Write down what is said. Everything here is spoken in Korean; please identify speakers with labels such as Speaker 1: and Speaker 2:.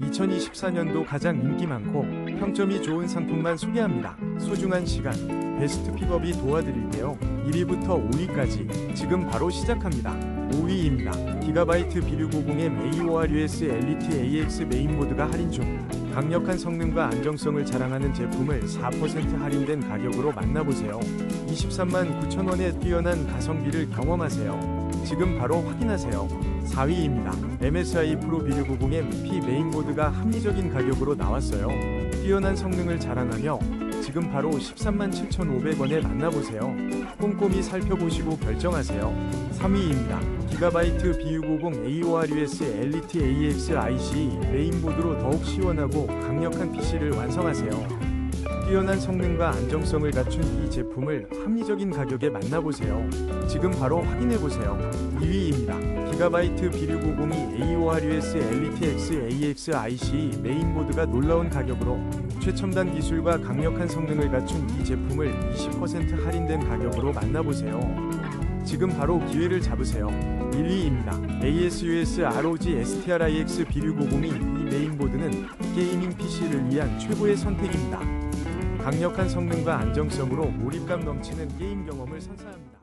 Speaker 1: 2024년도 가장 인기 많고 평점이 좋은 상품만 소개합니다. 소중한 시간, 베스트 픽업이 도와드릴게요. 1위부터 5위까지 지금 바로 시작합니다. 5위입니다. 기가바이트 B650M AORUS 엘리트 AX 메인보드가 할인 중 강력한 성능과 안정성을 자랑하는 제품을 4% 할인된 가격으로 만나보세요. 23만 9천원의 뛰어난 가성비를 경험하세요. 지금 바로 확인하세요. 4위입니다. MSI 프로 B650M P 메인보드가 합리적인 가격으로 나왔어요. 뛰어난 성능을 자랑하며 지금 바로 13만 7,500원에 만나보세요. 꼼꼼히 살펴보시고 결정하세요. 3위입니다. 기가바이트 B650 AORUS 엘리트 AX IC 메인보드로 더욱 시원하고 강력한 PC를 완성하세요. 뛰어난 성능과 안정성을 갖춘 이 제품을 합리적인 가격에 만나보세요. 지금 바로 확인해보세요. 2위입니다. 기가바이트 B650이 AORUS 엘리트 X AX IC 메인보드가 놀라운 가격으로 최첨단 기술과 강력한 성능을 갖춘 이 제품을 20% 할인된 가격으로 만나보세요. 지금 바로 기회를 잡으세요. 1위입니다. ASUS ROG STRIX B650이 이 메인보드는 게이밍 PC를 위한 최고의 선택입니다. 강력한 성능과 안정성으로 몰입감 넘치는 게임 경험을 선사합니다.